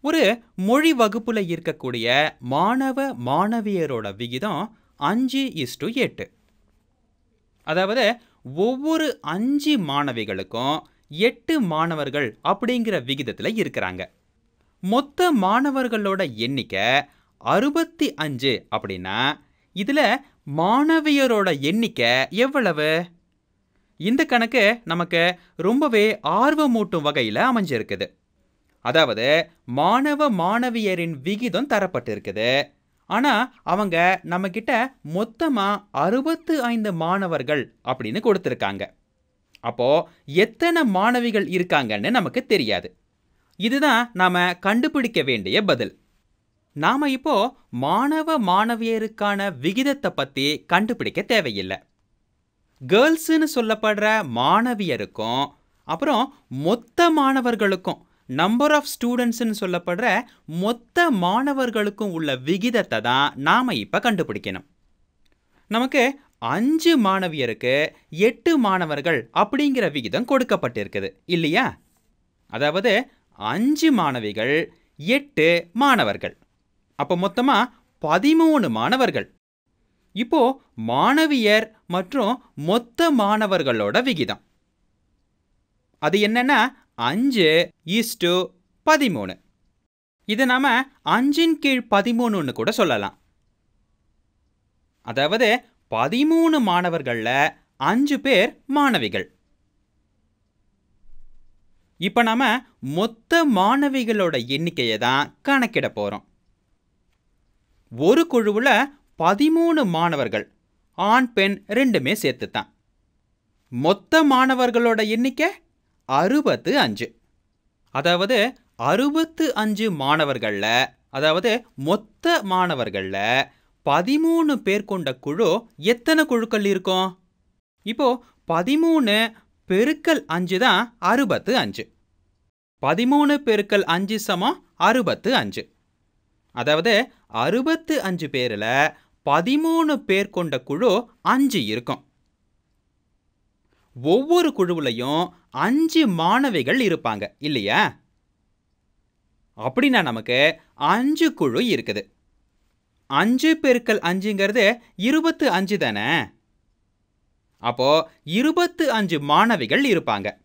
ஒரு மொழி வகுப்புல இருக்கக்கூடிய மாணவ மாணவியரோட விகிதம் அஞ்சு இஸ் டு எட்டு. அதாவது ஒவ்வொரு அஞ்சு மாணவிகளுக்கும் எட்டு மாணவர்கள் அப்படிங்கிற விகிதத்தில் இருக்கிறாங்க. மொத்த மாணவர்களோட எண்ணிக்கை அறுபத்தி அஞ்சு அப்படின்னா இதில் மாணவியரோட எண்ணிக்கை எவ்வளவு? இந்த கணக்கு நமக்கு ரொம்பவே ஆர்வமூட்டும் வகையில் அமைஞ்சிருக்குது. அதாவது மாணவ மாணவியரின் விகிதம் தரப்பட்டிருக்குது. ஆனால் அவங்க நம்மக்கிட்ட மொத்தமாக அறுபத்து ஐந்து மாணவர்கள் அப்படின்னு கொடுத்துருக்காங்க. அப்போது எத்தனை மாணவிகள் இருக்காங்கன்னு நமக்கு தெரியாது. இதுதான் நாம் கண்டுபிடிக்க வேண்டிய பதில். நாம் இப்போ மாணவ மாணவியருக்கான விகிதத்தை பற்றி கண்டுபிடிக்க தேவையில்லை. கேர்ள்ஸுன்னு சொல்லப்படுற மாணவியருக்கும் அப்புறம் மொத்த மாணவர்களுக்கும் நம்பர் ஆஃப் ஸ்டூடெண்ட்ஸ்னு சொல்லப்படுற மொத்த மாணவர்களுக்கும் உள்ள விகிதத்தை தான் நாம் இப்போ கண்டுபிடிக்கணும். நமக்கு அஞ்சு மாணவியருக்கு எட்டு மாணவர்கள் அப்படிங்கிற விகிதம் கொடுக்கப்பட்டிருக்குது இல்லையா? அதாவது அஞ்சு மாணவிகள் எட்டு மாணவர்கள். அப்போ மொத்தமாக பதிமூணு மாணவர்கள். இப்போ மாணவியர் மற்றும் மொத்த மாணவர்களோட விகிதம். அது என்னன்னா அஞ்சு ஈஸ்டு பதிமூணு. இதை நாம் அஞ்சின் கீழ் பதிமூணுன்னு கூட சொல்லலாம். அதாவது பதிமூணு மாணவர்களில் அஞ்சு பேர் மாணவிகள். இப்போ நாம் மொத்த மாணவிகளோட எண்ணிக்கையை தான் கணக்கிட போகிறோம் ஒரு குழுவில் பதிமூணு மாணவர்கள் ஆண் பெண் ரெண்டுமே சேர்த்து தான் மொத்த மாணவர்களோட எண்ணிக்கை அறுபத்து அஞ்சு. அதாவது அறுபத்து அஞ்சு மாணவர்களில் அதாவது மொத்த மாணவர்களில் பதிமூணு பேர் கொண்ட குழு எத்தனை குழுக்கள் இருக்கும்? இப்போ பதிமூணு பெருக்கல் அஞ்சு தான் அறுபத்து அஞ்சு. பதிமூணு பெருக்கல் அஞ்சு சமம் அறுபத்து அஞ்சு. அதாவது அறுபத்து அஞ்சு பேரில் பதிமூணு பேர் கொண்ட குழு அஞ்சு இருக்கும். ஒவ்வொரு குழுவுலையும் அஞ்சு மாணவிகள் இருப்பாங்க இல்லையா? அப்படின்னா நமக்கு அஞ்சு குழு இருக்குது. அஞ்சு பெருக்கல் அஞ்சுங்கிறது இருபத்து அஞ்சு தானே? அப்போ இருபத்து அஞ்சு மாணவிகள் இருப்பாங்க.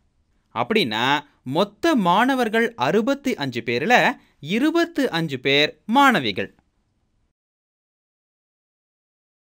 அப்படின்னா மொத்த மாணவர்கள் அறுபத்தி அஞ்சு பேரில் இருபத்து அஞ்சு பேர் மாணவிகள்.